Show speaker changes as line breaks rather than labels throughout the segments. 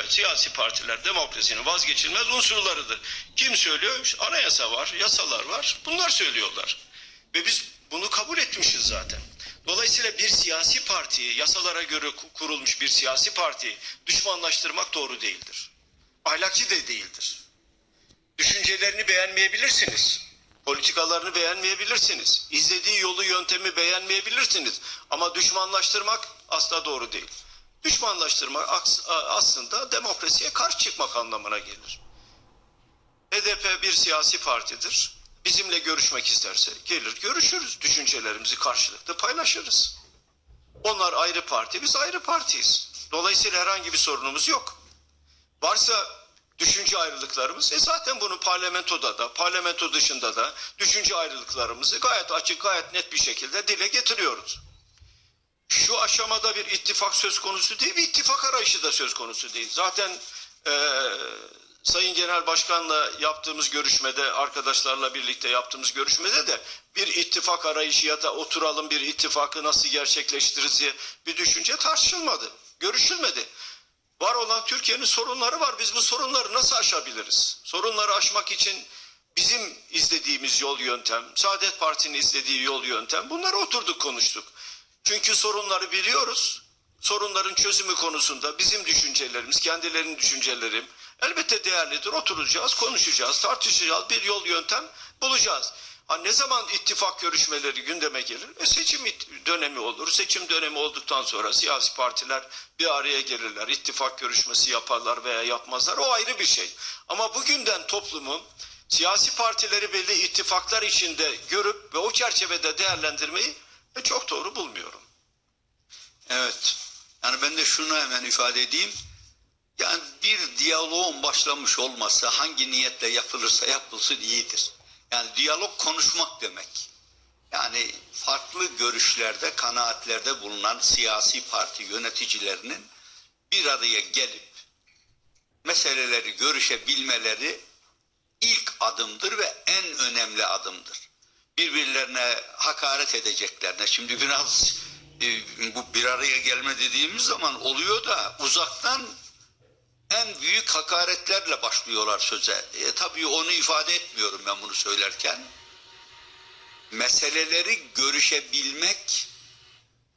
Evet siyasi partiler demokrasinin vazgeçilmez unsurlarıdır. Kim söylüyor? Anayasa var, yasalar var. Bunlar söylüyorlar. Ve biz bunu kabul etmişiz zaten. Dolayısıyla bir siyasi partiyi, yasalara göre ku- kurulmuş bir siyasi partiyi düşmanlaştırmak doğru değildir. Ahlakçı da değildir. Düşüncelerini beğenmeyebilirsiniz. Politikalarını beğenmeyebilirsiniz. İzlediği yolu, yöntemi beğenmeyebilirsiniz. Ama düşmanlaştırmak asla doğru değil. Düşmanlaştırmak aks- aslında demokrasiye karşı çıkmak anlamına gelir. HDP bir siyasi partidir. Bizimle görüşmek isterse gelir görüşürüz. Düşüncelerimizi karşılıklı paylaşırız. Onlar ayrı parti, biz ayrı partiyiz. Dolayısıyla herhangi bir sorunumuz yok. Varsa düşünce ayrılıklarımız, e zaten bunu parlamentoda da, parlamento dışında da düşünce ayrılıklarımızı gayet açık, gayet net bir şekilde dile getiriyoruz. Şu aşamada bir ittifak söz konusu değil, bir ittifak arayışı da söz konusu değil. Zaten eee Sayın Genel Başkan'la yaptığımız görüşmede, arkadaşlarla birlikte yaptığımız görüşmede de bir ittifak arayışı ya da oturalım bir ittifakı nasıl gerçekleştiririz diye bir düşünce tartışılmadı, görüşülmedi. Var olan Türkiye'nin sorunları var. Biz bu sorunları nasıl aşabiliriz? Sorunları aşmak için bizim izlediğimiz yol yöntem, Saadet Parti'nin izlediği yol yöntem bunları oturduk konuştuk. Çünkü sorunları biliyoruz. Sorunların çözümü konusunda bizim düşüncelerimiz, kendilerinin düşünceleri elbette değerlidir. Oturacağız, konuşacağız, tartışacağız, bir yol yöntem bulacağız. Ha ne zaman ittifak görüşmeleri gündeme gelir? E seçim dönemi olur. Seçim dönemi olduktan sonra siyasi partiler bir araya gelirler. ittifak görüşmesi yaparlar veya yapmazlar. O ayrı bir şey. Ama bugünden toplumun siyasi partileri belli ittifaklar içinde görüp ve o çerçevede değerlendirmeyi e, çok doğru bulmuyorum.
Evet. Yani ben de şunu hemen ifade edeyim. Yani bir diyaloğun başlamış olması hangi niyetle yapılırsa yapılsın iyidir. Yani diyalog konuşmak demek. Yani farklı görüşlerde, kanaatlerde bulunan siyasi parti yöneticilerinin bir araya gelip meseleleri görüşebilmeleri ilk adımdır ve en önemli adımdır. Birbirlerine hakaret edeceklerine şimdi biraz e, bu bir araya gelme dediğimiz zaman oluyor da uzaktan en büyük hakaretlerle başlıyorlar söze. E, tabii onu ifade etmiyorum ben bunu söylerken. Meseleleri görüşebilmek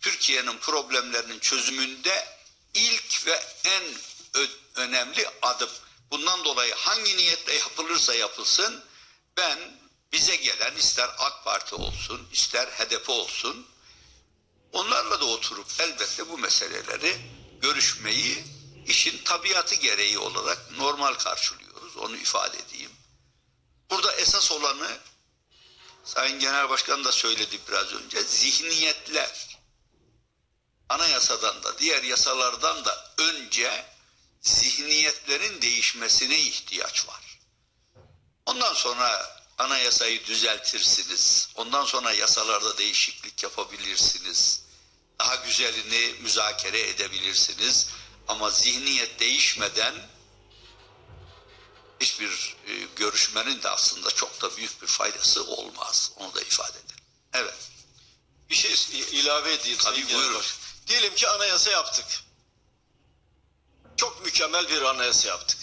Türkiye'nin problemlerinin çözümünde ilk ve en önemli adım. Bundan dolayı hangi niyetle yapılırsa yapılsın ben bize gelen ister AK Parti olsun ister HDP olsun onlarla da oturup elbette bu meseleleri görüşmeyi işin tabiatı gereği olarak normal karşılıyoruz. Onu ifade edeyim. Burada esas olanı Sayın Genel Başkan da söyledi biraz önce zihniyetler anayasadan da diğer yasalardan da önce zihniyetlerin değişmesine ihtiyaç var. Ondan sonra anayasayı düzeltirsiniz. Ondan sonra yasalarda değişiklik yapabilirsiniz. Daha güzelini müzakere edebilirsiniz. Ama zihniyet değişmeden hiçbir e, görüşmenin de aslında çok da büyük bir faydası olmaz. Onu da ifade edelim. Evet.
Bir şey ilave edeyim.
Tabii, buyurun.
Diyelim ki anayasa yaptık. Çok mükemmel bir anayasa yaptık.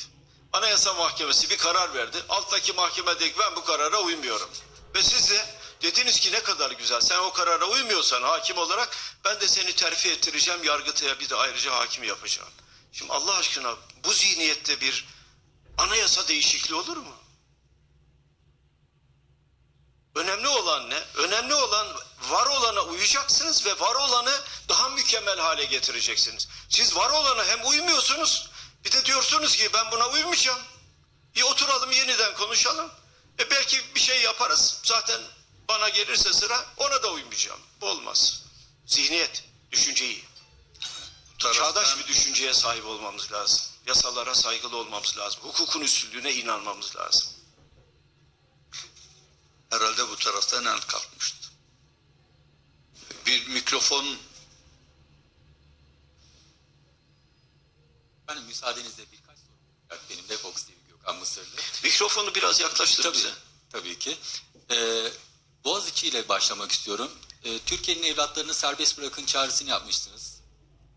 Anayasa Mahkemesi bir karar verdi. Alttaki mahkeme dedi ben bu karara uymuyorum. Ve siz de dediniz ki ne kadar güzel. Sen o karara uymuyorsan hakim olarak ben de seni terfi ettireceğim. Yargıtay'a bir de ayrıca hakim yapacağım. Şimdi Allah aşkına bu zihniyette bir anayasa değişikliği olur mu? Önemli olan ne? Önemli olan var olana uyacaksınız ve var olanı daha mükemmel hale getireceksiniz. Siz var olana hem uymuyorsunuz bir de diyorsunuz ki ben buna uymayacağım. Bir oturalım yeniden konuşalım. E belki bir şey yaparız. Zaten bana gelirse sıra ona da uymayacağım. Olmaz. Zihniyet, düşünceyi.
Taraftan-
Çağdaş bir düşünceye sahip olmamız lazım. Yasalara saygılı olmamız lazım. Hukukun üstünlüğüne inanmamız lazım.
herhalde bu taraftan el kalkmıştı. Bir mikrofon
Efendim müsaadenizle birkaç soru olacak. Benim de Fox TV Gökhan Mısırlı.
Mikrofonu biraz yaklaştır
Tabii,
bize.
tabii ki. Ee, Boğaziçi ile başlamak istiyorum. Ee, Türkiye'nin evlatlarını serbest bırakın çağrısını yapmıştınız.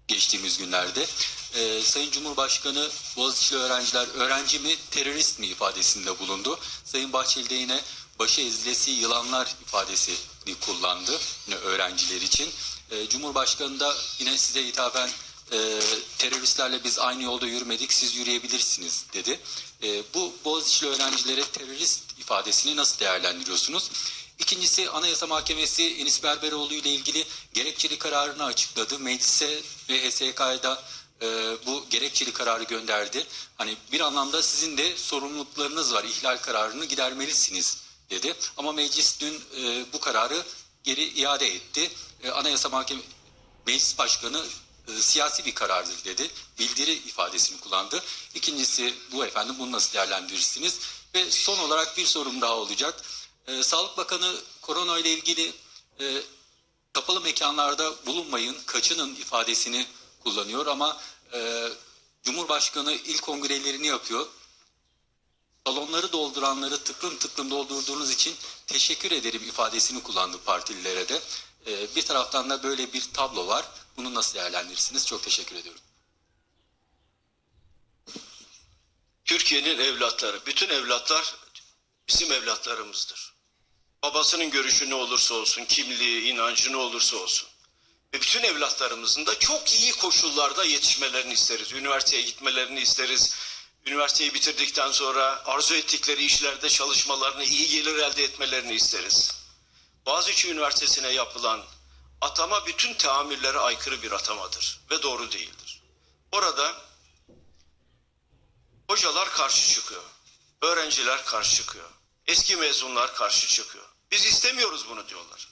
geçtiğimiz günlerde. Ee, Sayın Cumhurbaşkanı Boğaziçi'li öğrenciler öğrenci mi terörist mi ifadesinde bulundu. Sayın Bahçeli de yine başı ezilesi yılanlar ifadesini kullandı yine öğrenciler için. Ee, Cumhurbaşkanı da yine size hitaben e, teröristlerle biz aynı yolda yürümedik siz yürüyebilirsiniz dedi. E, bu Boğaziçi'li öğrencilere terörist ifadesini nasıl değerlendiriyorsunuz? İkincisi Anayasa Mahkemesi Enis Berberoğlu ile ilgili gerekçeli kararını açıkladı. Meclise ve HSK'da e, bu gerekçeli kararı gönderdi. Hani bir anlamda sizin de sorumluluklarınız var. İhlal kararını gidermelisiniz dedi. Ama meclis dün e, bu kararı geri iade etti. E, Anayasa Mahkemesi Meclis Başkanı e, siyasi bir karardır dedi. Bildiri ifadesini kullandı. İkincisi bu efendim bunu nasıl değerlendirirsiniz? Ve son olarak bir sorum daha olacak. E, Sağlık Bakanı korona ile ilgili e, kapalı mekanlarda bulunmayın, kaçının ifadesini kullanıyor ama e, Cumhurbaşkanı il kongrelerini yapıyor. Salonları dolduranları tıklım tıklım doldurduğunuz için teşekkür ederim ifadesini kullandı partililere de. E, bir taraftan da böyle bir tablo var. Bunu nasıl değerlendirirsiniz? Çok teşekkür ediyorum.
Türkiye'nin evlatları, bütün evlatlar bizim evlatlarımızdır. Babasının görüşü ne olursa olsun, kimliği, inancı ne olursa olsun. Ve bütün evlatlarımızın da çok iyi koşullarda yetişmelerini isteriz. Üniversiteye gitmelerini isteriz. Üniversiteyi bitirdikten sonra arzu ettikleri işlerde çalışmalarını, iyi gelir elde etmelerini isteriz. Boğaziçi Üniversitesi'ne yapılan atama bütün teamüllere aykırı bir atamadır ve doğru değildir. Orada Hocalar karşı çıkıyor. Öğrenciler karşı çıkıyor. Eski mezunlar karşı çıkıyor. Biz istemiyoruz bunu diyorlar.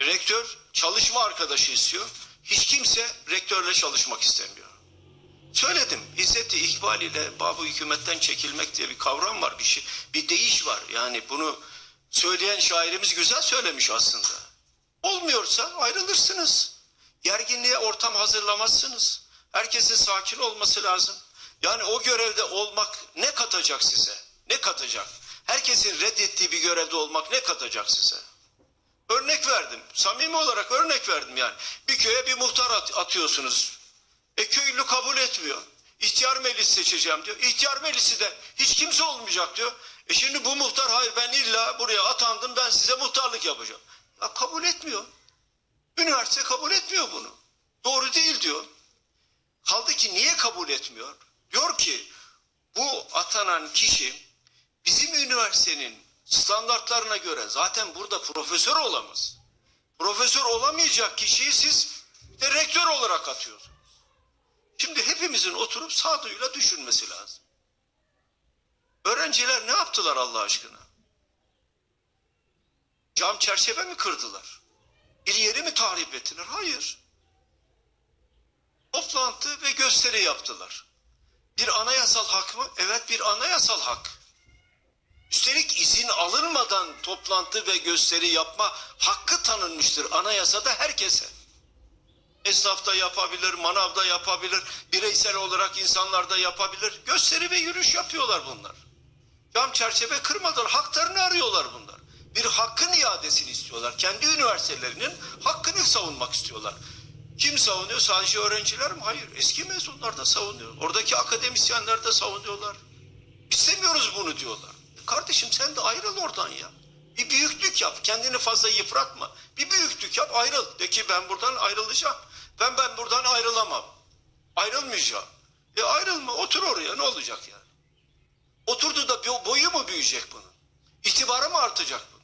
Rektör çalışma arkadaşı istiyor. Hiç kimse rektörle çalışmak istemiyor. Söyledim. İzzeti İkbal ile Babu hükümetten çekilmek diye bir kavram var. Bir şey, bir değiş var. Yani bunu söyleyen şairimiz güzel söylemiş aslında. Olmuyorsa ayrılırsınız. Gerginliğe ortam hazırlamazsınız. Herkesin sakin olması lazım. Yani o görevde olmak ne katacak size? Ne katacak? Herkesin reddettiği bir görevde olmak ne katacak size? Örnek verdim. Samimi olarak örnek verdim yani. Bir köye bir muhtar at- atıyorsunuz. E köylü kabul etmiyor. İhtiyar meclis seçeceğim diyor. İhtiyar meclisi de hiç kimse olmayacak diyor. E şimdi bu muhtar hayır ben illa buraya atandım ben size muhtarlık yapacağım. Ya kabul etmiyor. Üniversite kabul etmiyor bunu. Doğru değil diyor. Kaldı ki niye kabul etmiyor? Diyor ki bu atanan kişi bizim üniversitenin standartlarına göre zaten burada profesör olamaz. Profesör olamayacak kişiyi siz de rektör olarak atıyorsunuz. Şimdi hepimizin oturup sağduyuyla düşünmesi lazım. Öğrenciler ne yaptılar Allah aşkına? Cam çerçeve mi kırdılar? Bir yeri mi tahrip ettiler? Hayır. Toplantı ve gösteri yaptılar. Bir anayasal hak mı? Evet bir anayasal hak. Üstelik izin alınmadan toplantı ve gösteri yapma hakkı tanınmıştır anayasada herkese. Esnaf da yapabilir, manav da yapabilir, bireysel olarak insanlar da yapabilir. Gösteri ve yürüyüş yapıyorlar bunlar. Cam çerçeve kırmadan haklarını arıyorlar bunlar. Bir hakkın iadesini istiyorlar. Kendi üniversitelerinin hakkını savunmak istiyorlar. Kim savunuyor? Sadece öğrenciler mi? Hayır. Eski mezunlar da savunuyor. Oradaki akademisyenler de savunuyorlar. İstemiyoruz bunu diyorlar. Kardeşim sen de ayrıl oradan ya. Bir büyüklük yap. Kendini fazla yıpratma. Bir büyüklük yap ayrıl. De ki ben buradan ayrılacağım. Ben ben buradan ayrılamam. Ayrılmayacağım. E ayrılma otur oraya ne olacak yani? Oturdu da bo- boyu mu büyüyecek bunun? İtibarı mı artacak bunun?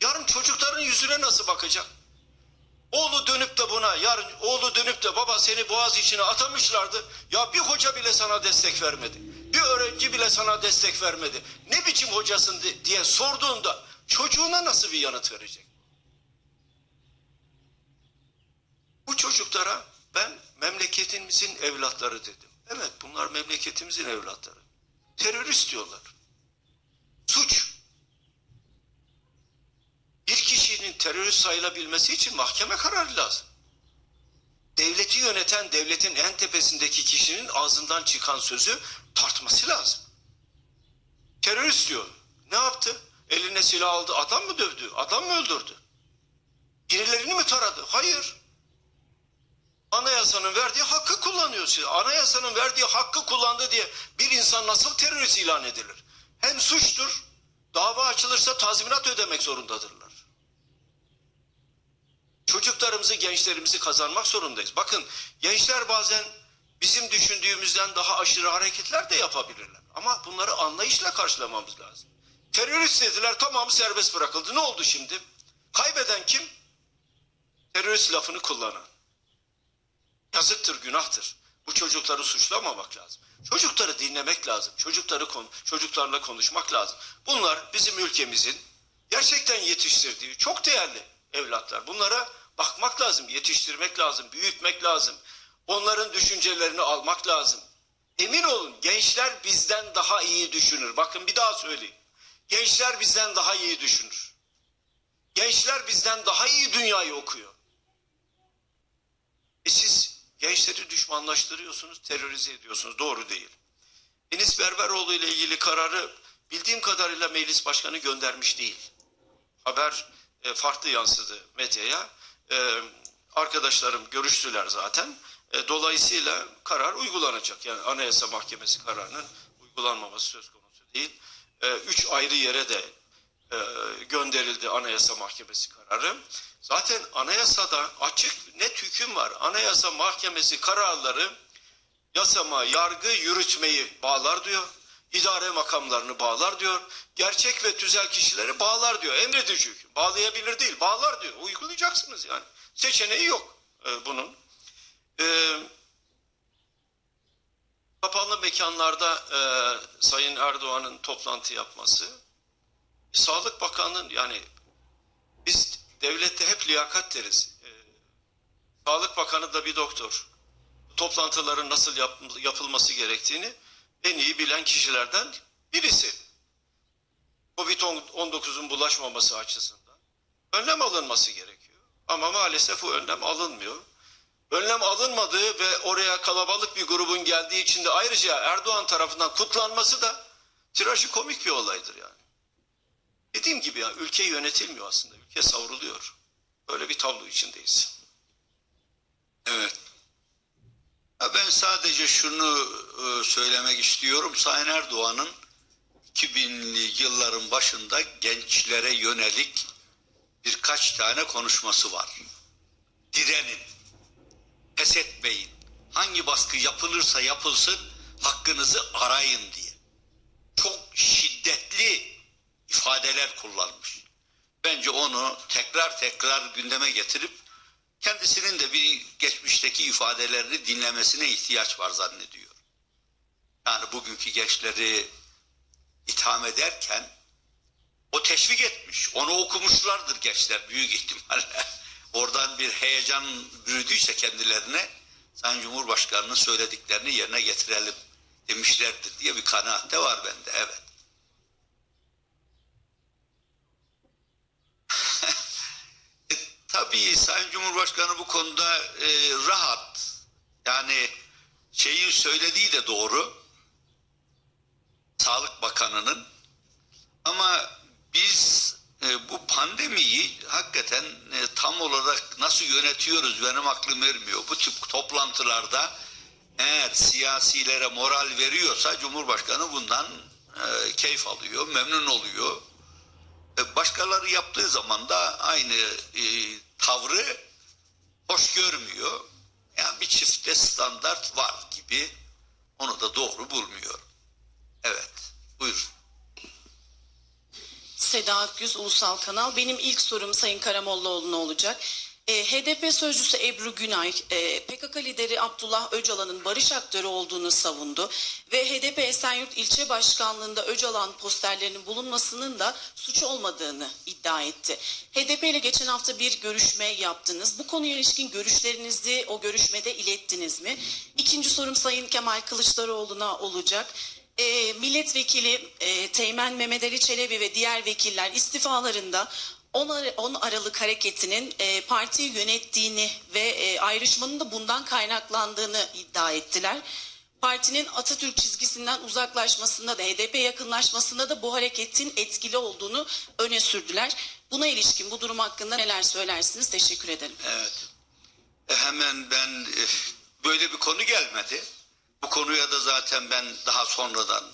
Yarın çocukların yüzüne nasıl bakacak? Oğlu dönüp de buna yarın oğlu dönüp de baba seni boğaz içine atamışlardı. Ya bir hoca bile sana destek vermedi. Bir öğrenci bile sana destek vermedi. Ne biçim hocasın di- diye sorduğunda çocuğuna nasıl bir yanıt verecek? Bu çocuklara ben memleketimizin evlatları dedim. Evet bunlar memleketimizin evlatları. Terörist diyorlar. Suç. Bir kişinin terörist sayılabilmesi için mahkeme kararı lazım. Devleti yöneten devletin en tepesindeki kişinin ağzından çıkan sözü tartması lazım. Terörist diyor. Ne yaptı? Eline silah aldı. Adam mı dövdü? Adam mı öldürdü? Birilerini mi taradı? Hayır. Anayasanın verdiği hakkı kullanıyorsun. Anayasanın verdiği hakkı kullandı diye bir insan nasıl terörist ilan edilir? Hem suçtur, dava açılırsa tazminat ödemek zorundadırlar. Çocuklarımızı, gençlerimizi kazanmak zorundayız. Bakın gençler bazen bizim düşündüğümüzden daha aşırı hareketler de yapabilirler. Ama bunları anlayışla karşılamamız lazım. Terörist dediler tamamı serbest bırakıldı. Ne oldu şimdi? Kaybeden kim? Terörist lafını kullanan. Yazıktır, günahtır. Bu çocukları suçlamamak lazım. Çocukları dinlemek lazım. Çocukları kon çocuklarla konuşmak lazım. Bunlar bizim ülkemizin gerçekten yetiştirdiği çok değerli evlatlar. Bunlara bakmak lazım, yetiştirmek lazım, büyütmek lazım. Onların düşüncelerini almak lazım. Emin olun gençler bizden daha iyi düşünür. Bakın bir daha söyleyeyim. Gençler bizden daha iyi düşünür. Gençler bizden daha iyi dünyayı okuyor. E siz gençleri düşmanlaştırıyorsunuz, terörize ediyorsunuz. Doğru değil. Enis Berberoğlu ile ilgili kararı bildiğim kadarıyla meclis başkanı göndermiş değil. Haber e, farklı yansıdı medyaya. E, arkadaşlarım görüştüler zaten. E, dolayısıyla karar uygulanacak. Yani Anayasa Mahkemesi kararının uygulanmaması söz konusu değil. E, üç ayrı yere de gönderildi Anayasa Mahkemesi kararı. Zaten anayasada açık net hüküm var. Anayasa Mahkemesi kararları yasama, yargı, yürütmeyi bağlar diyor. İdare makamlarını bağlar diyor. Gerçek ve tüzel kişileri bağlar diyor. Emredici hüküm. Bağlayabilir değil, bağlar diyor. Uygulayacaksınız yani. Seçeneği yok e, bunun. E, kapalı mekanlarda e, Sayın Erdoğan'ın toplantı yapması Sağlık Bakanı'nın yani biz devlette hep liyakat deriz. Ee, Sağlık Bakanı da bir doktor. Toplantıların nasıl yap- yapılması gerektiğini en iyi bilen kişilerden birisi. Covid-19'un bulaşmaması açısından önlem alınması gerekiyor. Ama maalesef bu önlem alınmıyor. Önlem alınmadığı ve oraya kalabalık bir grubun geldiği için de ayrıca Erdoğan tarafından kutlanması da trajikomik bir olaydır yani. Dediğim gibi ya ülke yönetilmiyor aslında. Ülke savruluyor. Böyle bir tablo içindeyiz.
Evet. Ya ben sadece şunu e, söylemek istiyorum. Sayın Erdoğan'ın 2000'li yılların başında gençlere yönelik birkaç tane konuşması var. Direnin, pes etmeyin, hangi baskı yapılırsa yapılsın hakkınızı arayın diye. Çok şiddetli ifadeler kullanmış. Bence onu tekrar tekrar gündeme getirip kendisinin de bir geçmişteki ifadelerini dinlemesine ihtiyaç var zannediyor. Yani bugünkü gençleri itham ederken o teşvik etmiş. Onu okumuşlardır gençler büyük ihtimalle. Oradan bir heyecan bürüdüyse kendilerine Sayın Cumhurbaşkanı'nın söylediklerini yerine getirelim demişlerdir diye bir kanaat de var bende evet. E, Tabii Sayın Cumhurbaşkanı bu konuda e, rahat. Yani şeyin söylediği de doğru. Sağlık Bakanı'nın. Ama biz e, bu pandemiyi hakikaten e, tam olarak nasıl yönetiyoruz benim aklım ermiyor. Bu tip toplantılarda eğer siyasilere moral veriyorsa Cumhurbaşkanı bundan e, keyif alıyor, memnun oluyor. E, Başkaları yaptığı zaman da aynı e, tavrı hoş görmüyor. Yani bir çifte standart var gibi onu da doğru bulmuyor. Evet, buyur.
Seda Akgüz Ulusal Kanal. Benim ilk sorum Sayın Karamollaoğlu'na olacak. E, HDP sözcüsü Ebru Günay, e, PKK lideri Abdullah Öcalan'ın barış aktörü olduğunu savundu ve HDP Esenyurt İlçe Başkanlığı'nda Öcalan posterlerinin bulunmasının da suç olmadığını iddia etti. HDP ile geçen hafta bir görüşme yaptınız. Bu konuya ilişkin görüşlerinizi o görüşmede ilettiniz mi? İkinci sorum Sayın Kemal Kılıçdaroğlu'na olacak. E, milletvekili e, Teğmen Mehmet Ali Çelebi ve diğer vekiller istifalarında 10, Ar- 10 Aralık hareketinin e, partiyi yönettiğini ve e, ayrışmanın da bundan kaynaklandığını iddia ettiler. Partinin Atatürk çizgisinden uzaklaşmasında da HDP yakınlaşmasında da bu hareketin etkili olduğunu öne sürdüler. Buna ilişkin bu durum hakkında neler söylersiniz? Teşekkür ederim.
Evet. E, hemen ben böyle bir konu gelmedi. Bu konuya da zaten ben daha sonradan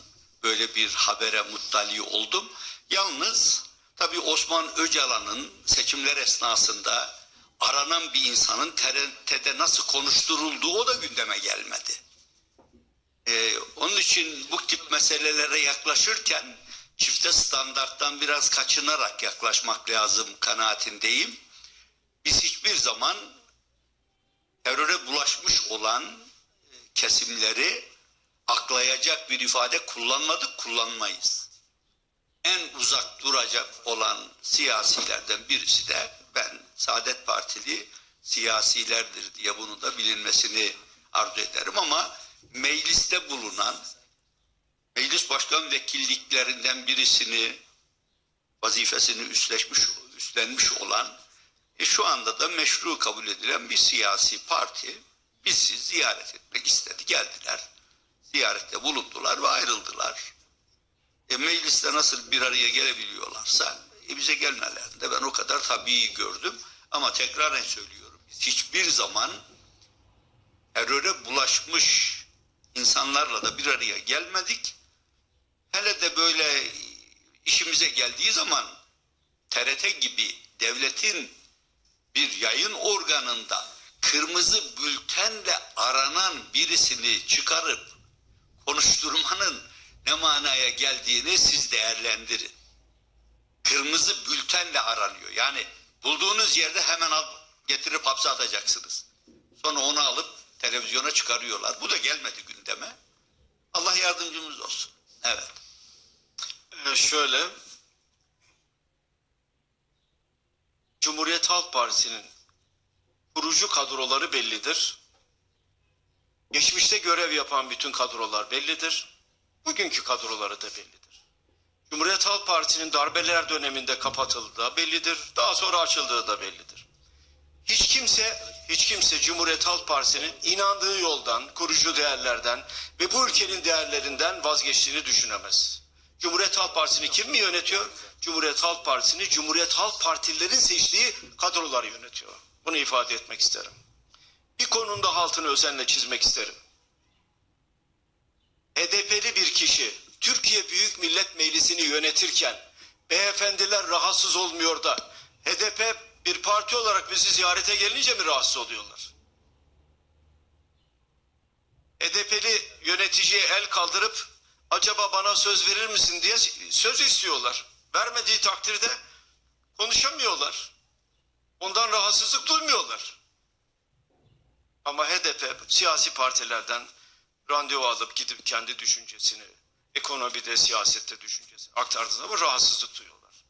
böyle bir habere muttali oldum. Yalnız tabii Osman Öcalan'ın seçimler esnasında aranan bir insanın TRT'de nasıl konuşturulduğu o da gündeme gelmedi. Ee, onun için bu tip meselelere yaklaşırken çifte standarttan biraz kaçınarak yaklaşmak lazım kanaatindeyim. Biz hiçbir zaman teröre bulaşmış olan e, kesimleri aklayacak bir ifade kullanmadık, kullanmayız. En uzak duracak olan siyasilerden birisi de ben Saadet Partili siyasilerdir diye bunu da bilinmesini arzu ederim ama mecliste bulunan meclis başkan vekilliklerinden birisini vazifesini üstleşmiş üstlenmiş olan e, şu anda da meşru kabul edilen bir siyasi parti bizi ziyaret etmek istedi. Geldiler. Ziyarette bulundular ve ayrıldılar. E, mecliste nasıl bir araya gelebiliyorlarsa e, bize gelmelerini de ben o kadar tabii gördüm. Ama tekraren söylüyorum. Hiçbir zaman teröre bulaşmış insanlarla da bir araya gelmedik. Hele de böyle işimize geldiği zaman TRT gibi devletin bir yayın organında kırmızı bültenle aranan birisini çıkarıp konuşturmanın ne manaya geldiğini siz değerlendirin. Kırmızı bültenle aranıyor. Yani bulduğunuz yerde hemen al, getirip hapse atacaksınız. Sonra onu alıp televizyona çıkarıyorlar. Bu da gelmedi gündeme. Allah yardımcımız olsun. Evet.
Ee, şöyle Cumhuriyet Halk Partisi'nin kurucu kadroları bellidir. Geçmişte görev yapan bütün kadrolar bellidir. Bugünkü kadroları da bellidir. Cumhuriyet Halk Partisi'nin darbeler döneminde kapatıldığı da bellidir. Daha sonra açıldığı da bellidir. Hiç kimse, hiç kimse Cumhuriyet Halk Partisi'nin inandığı yoldan, kurucu değerlerden ve bu ülkenin değerlerinden vazgeçtiğini düşünemez. Cumhuriyet Halk Partisi'ni kim mi yönetiyor? Cumhuriyet Halk Partisi'ni Cumhuriyet Halk Partililerin seçtiği kadrolar yönetiyor. Bunu ifade etmek isterim. Bir konunda altını özenle çizmek isterim. HDP'li bir kişi Türkiye Büyük Millet Meclisi'ni yönetirken beyefendiler rahatsız olmuyor da HDP bir parti olarak bizi ziyarete gelince mi rahatsız oluyorlar? HDP'li yöneticiye el kaldırıp acaba bana söz verir misin diye söz istiyorlar. Vermediği takdirde konuşamıyorlar. Ondan rahatsızlık duymuyorlar. Ama HDP siyasi partilerden randevu alıp gidip kendi düşüncesini, ekonomide, siyasette düşüncesini aktardığı zaman rahatsızlık duyuyorlar.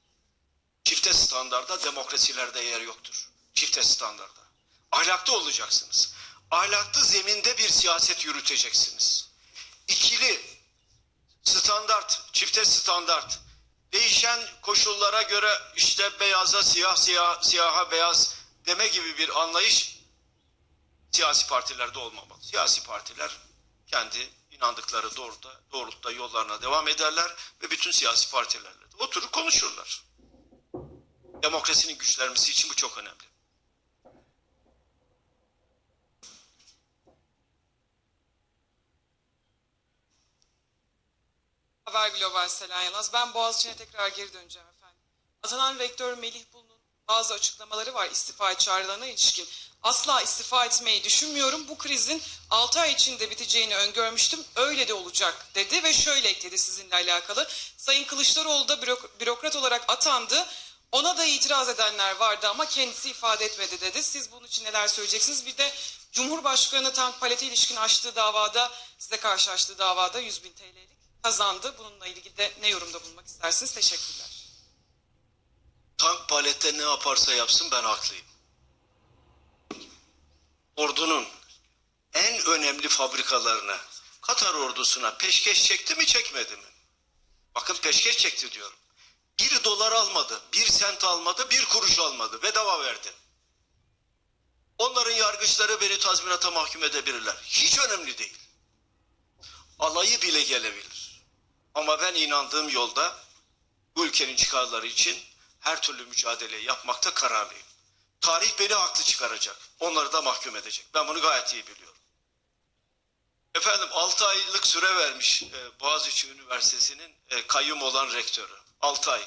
Çifte standarda demokrasilerde yer yoktur. Çifte standarda. Ahlaklı olacaksınız. Ahlaklı zeminde bir siyaset yürüteceksiniz. İkili standart, çifte standart. Değişen koşullara göre işte beyaza siyah, siyah, siyaha beyaz deme gibi bir anlayış siyasi partilerde olmamalı. Siyasi partiler kendi inandıkları doğrultuda, doğrultuda yollarına devam ederler ve bütün siyasi partilerle de oturup konuşurlar. Demokrasinin güçlenmesi için bu çok önemli.
Haber Global Selen Yalaz. Ben Boğaziçi'ne tekrar geri döneceğim efendim. Atanan rektör Melih Bulu'nun bazı açıklamaları var istifa çağrılarına ilişkin. Asla istifa etmeyi düşünmüyorum. Bu krizin 6 ay içinde biteceğini öngörmüştüm. Öyle de olacak dedi ve şöyle ekledi sizinle alakalı. Sayın Kılıçdaroğlu da bürok- bürokrat olarak atandı. Ona da itiraz edenler vardı ama kendisi ifade etmedi dedi. Siz bunun için neler söyleyeceksiniz? Bir de Cumhurbaşkanı tank palete ilişkin açtığı davada, size karşı açtığı davada 100 bin TL'lik kazandı. Bununla ilgili de ne yorumda bulunmak istersiniz? Teşekkürler.
Tank palette ne yaparsa yapsın ben haklıyım. Ordunun en önemli fabrikalarına, Katar ordusuna peşkeş çekti mi çekmedi mi? Bakın peşkeş çekti diyorum. Bir dolar almadı, bir sent almadı, bir kuruş almadı. Bedava verdi. Onların yargıçları beni tazminata mahkum edebilirler. Hiç önemli değil. Alayı bile gelebilir. Ama ben inandığım yolda bu ülkenin çıkarları için her türlü mücadele yapmakta kararlıyım. Tarih beni haklı çıkaracak. Onları da mahkum edecek. Ben bunu gayet iyi biliyorum. Efendim 6 aylık süre vermiş e, Boğaziçi Üniversitesi'nin e, kayyum olan rektörü. 6 ay.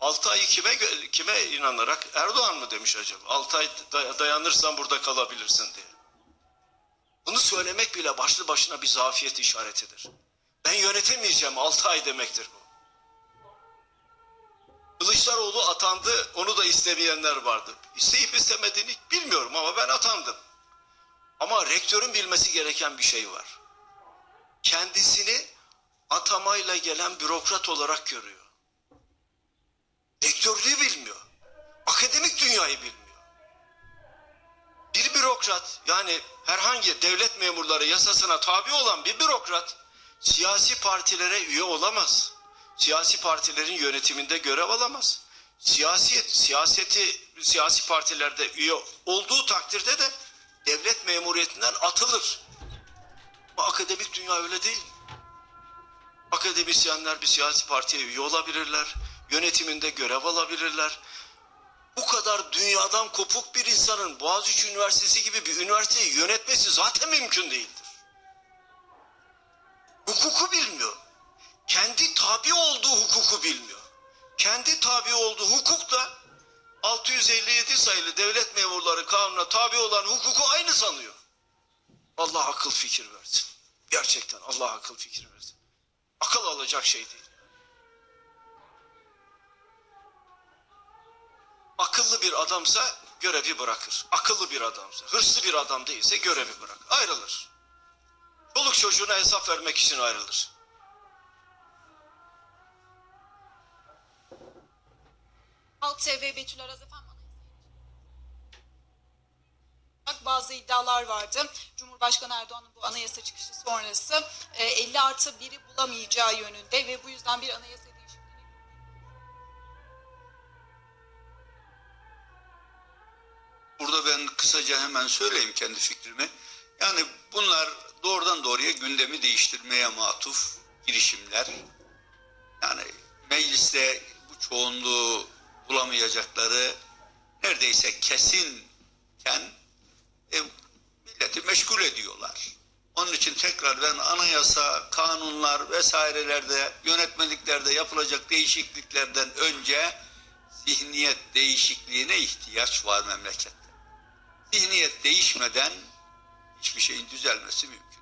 6 ayı kime kime inanarak Erdoğan mı demiş acaba? 6 ay day- dayanırsan burada kalabilirsin diye. Bunu söylemek bile başlı başına bir zafiyet işaretidir. Ben yönetemeyeceğim 6 ay demektir bu. Kılıçdaroğlu atandı, onu da istemeyenler vardı. İsteyip istemediğini bilmiyorum ama ben atandım. Ama rektörün bilmesi gereken bir şey var. Kendisini atamayla gelen bürokrat olarak görüyor. Rektörlüğü bilmiyor. Akademik dünyayı bilmiyor. Bir bürokrat yani herhangi devlet memurları yasasına tabi olan bir bürokrat siyasi partilere üye olamaz. Siyasi partilerin yönetiminde görev alamaz. Siyaset, siyaseti siyasi partilerde üye olduğu takdirde de devlet memuriyetinden atılır. Ama akademik dünya öyle değil. Akademisyenler bir siyasi partiye üye olabilirler. Yönetiminde görev alabilirler. Bu kadar dünyadan kopuk bir insanın Boğaziçi Üniversitesi gibi bir üniversiteyi yönetmesi zaten mümkün değildir. Hukuku bilmiyor. Kendi tabi olduğu hukuku bilmiyor. Kendi tabi olduğu hukukla 657 sayılı devlet memurları kanuna tabi olan hukuku aynı sanıyor. Allah akıl fikir versin. Gerçekten Allah akıl fikir versin. Akıl alacak şey değil. Akıllı bir adamsa görevi bırakır. Akıllı bir adamsa, hırslı bir adam değilse görevi bırak. Ayrılır. Çoluk çocuğuna hesap vermek için ayrılır.
Halk TV Betül Araz efendim. Bazı iddialar vardı. Cumhurbaşkanı Erdoğan'ın bu anayasa çıkışı sonrası e, 50 artı 1'i bulamayacağı yönünde ve bu yüzden bir anayasa
Burada ben kısaca hemen söyleyeyim kendi fikrimi. Yani bunlar doğrudan doğruya gündemi değiştirmeye matuf girişimler. Yani mecliste bu çoğunluğu bulamayacakları neredeyse kesinken e, milleti meşgul ediyorlar. Onun için tekrar ben anayasa, kanunlar vesairelerde, yönetmeliklerde yapılacak değişikliklerden önce zihniyet değişikliğine ihtiyaç var memlekette. Zihniyet değişmeden hiçbir şeyin düzelmesi mümkün değil.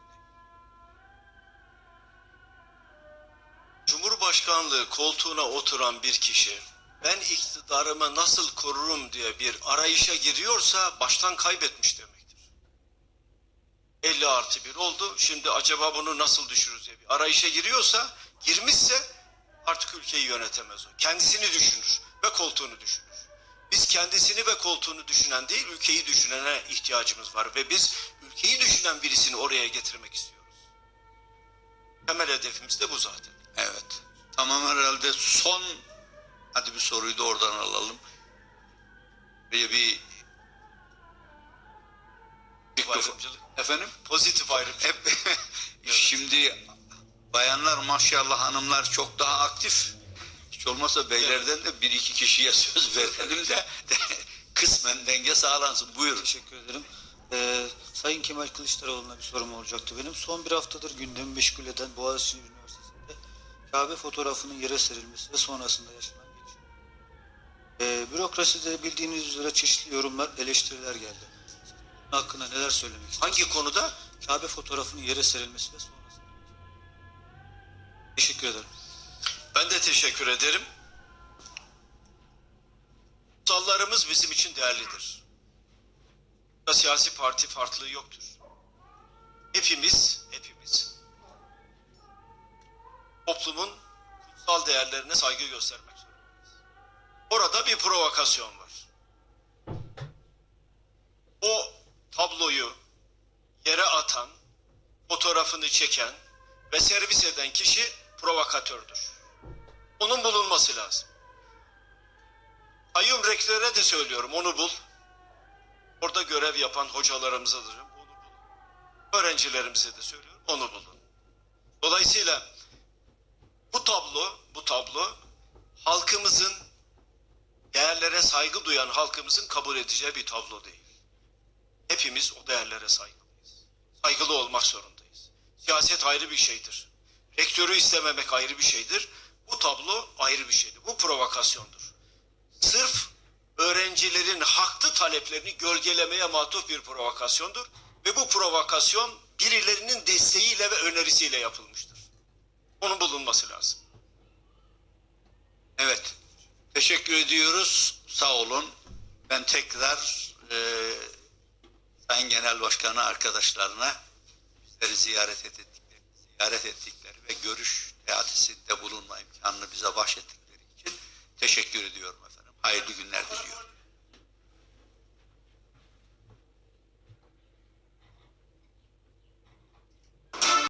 Cumhurbaşkanlığı koltuğuna oturan bir kişi ben iktidarımı nasıl korurum diye bir arayışa giriyorsa baştan kaybetmiş demektir. 50 artı 1 oldu. Şimdi acaba bunu nasıl düşürürüz diye bir arayışa giriyorsa, girmişse artık ülkeyi yönetemez o. Kendisini düşünür ve koltuğunu düşünür. Biz kendisini ve koltuğunu düşünen değil, ülkeyi düşünene ihtiyacımız var ve biz ülkeyi düşünen birisini oraya getirmek istiyoruz. Temel hedefimiz de bu zaten.
Evet. Tamam herhalde son hadi bir soruyu da oradan alalım. Böyle bir
Ayrımcılık.
Efendim?
Pozitif ayrımcılık.
Hep şimdi bayanlar maşallah hanımlar çok daha aktif. Hiç olmazsa beylerden de bir iki kişiye söz verelim de kısmen denge sağlansın. Buyurun.
Teşekkür ederim. Ee, Sayın Kemal Kılıçdaroğlu'na bir sorum olacaktı benim. Son bir haftadır gündemi meşgul eden Boğaziçi Üniversitesi'nde Kabe fotoğrafının yere serilmesi ve sonrasında yaşanan Ee, bürokraside bildiğiniz üzere çeşitli yorumlar, eleştiriler geldi. Bunun hakkında neler söylemek istersiniz?
Hangi konuda?
Kabe fotoğrafının yere serilmesi ve sonrasında. Teşekkür ederim.
Ben de teşekkür ederim. Kutsallarımız bizim için değerlidir. Siyasi parti farklılığı yoktur. Hepimiz, hepimiz toplumun kutsal değerlerine saygı göstermek. Orada bir provokasyon var. O tabloyu yere atan, fotoğrafını çeken ve servis eden kişi provokatördür. Onun bulunması lazım. Kayyum rektöre de söylüyorum onu bul. Orada görev yapan hocalarımıza da onu bulun. Öğrencilerimize de söylüyorum onu bulun. Dolayısıyla bu tablo, bu tablo halkımızın değerlere saygı duyan halkımızın kabul edeceği bir tablo değil. Hepimiz o değerlere saygılıyız. Saygılı olmak zorundayız. Siyaset ayrı bir şeydir. Rektörü istememek ayrı bir şeydir. Bu tablo ayrı bir şeydir. Bu provokasyondur. Sırf öğrencilerin haklı taleplerini gölgelemeye matuf bir provokasyondur. Ve bu provokasyon birilerinin desteğiyle ve önerisiyle yapılmıştır. Onun bulunması lazım.
Evet. Teşekkür ediyoruz. Sağ olun. Ben tekrar e, Sayın Genel Başkanı arkadaşlarına bizleri ziyaret ettikleri, ziyaret ettikleri ve görüş teatisinde bulunma imkanını bize bahşettikleri için teşekkür ediyorum efendim. Hayırlı günler diliyorum.